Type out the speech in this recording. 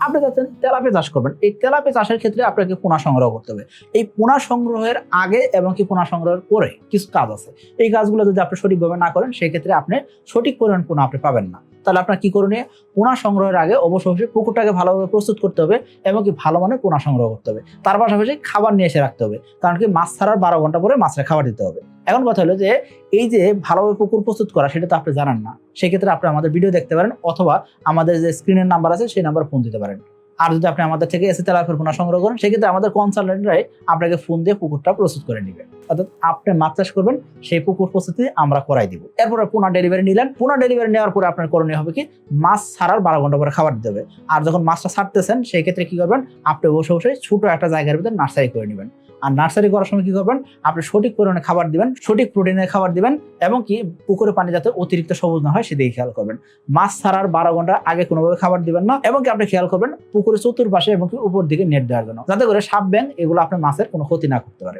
আপনি যাচ্ছেন তেলাপি চাষ করবেন। এই তেলাপি চাষের ক্ষেত্রে আপনাকে পোনা সংগ্রহ করতে হবে। এই পোনা সংগ্রহের আগে এবং কি পোনা সংগ্রহের পরে কিছু কাজ আছে। এই কাজগুলো যদি আপনি সঠিকভাবে না করেন সেই ক্ষেত্রে আপনি সঠিক পরিমাণ পোনা আপনি পাবেন না। তাহলে আপনার কি করণীয়? পোনা সংগ্রহের আগে অবশ্যই পুকুরটাকে ভালোভাবে প্রস্তুত করতে হবে এবং কি ভালো মানের পোনা সংগ্রহ করতে হবে। তার পাশাপাশি খাবার নিয়ে এসে রাখতে হবে। কারণ কি মাছ ছাড়ার বারো ঘণ্টা পরে মাছের খাবার দিতে হবে। এখন কথা হলো যে, এই যে ভালোভাবে পুকুর প্রস্তুত করা, সেটা তো আপনি জানান না। সেক্ষেত্রে আপনি আমাদের ভিডিও দেখতে পারেন, অথবা আমাদের যে স্ক্রিনের নাম্বার আছে, সেই নাম্বার ফোন দিতে পারেন। আর যদি আপনি আমাদের থেকে এসে তেলাপিয়ার পোনা সংগ্রহ করেন সেক্ষেত্রে আমাদের কনসালটেন্টরাই আপনাকে ফোন দিয়ে পুকুরটা প্রস্তুত করে নেবে। অর্থাৎ আপনি মাছ চাষ করবেন, সেই পুকুর প্রস্তুতি আমরা করাই দিব। এরপরে পোনা ডেলিভারি নিলেন। পোনা ডেলিভারি নেওয়ার পরে আপনার করণীয় হবে কি? মাছ ছাড়ার বারো ঘণ্টা পরে খাবার দিতে হবে। আর যখন মাছটা ছাড়তেছেন, সেই ক্ষেত্রে কি করবেন? আপনি বসে বসে ছোট একটা জায়গার ভিতরে নার্সারি করে নেবেন। আর নার্সারি করার সময় কি করবেন? আপনি সঠিক পরিমাণে খাবার দিবেন, সঠিক প্রোটিনের খাবার দিবেন এবং কি পুকুরে পানি যাতে অতিরিক্ত সবুজ না হয় সেদিকে খেয়াল করবেন। মাছ ছাড়ার বারো ঘণ্টা আগে কোনোভাবে খাবার দিবেন না এবং কি আপনি খেয়াল করবেন পুকুরের চতুর্পাশে এবং কি উপর দিকে নেট দেওয়ার জন্য। যাতে করে সাপ ব্যাং এগুলো আপনার মাছের কোনো ক্ষতি না করতে পারে।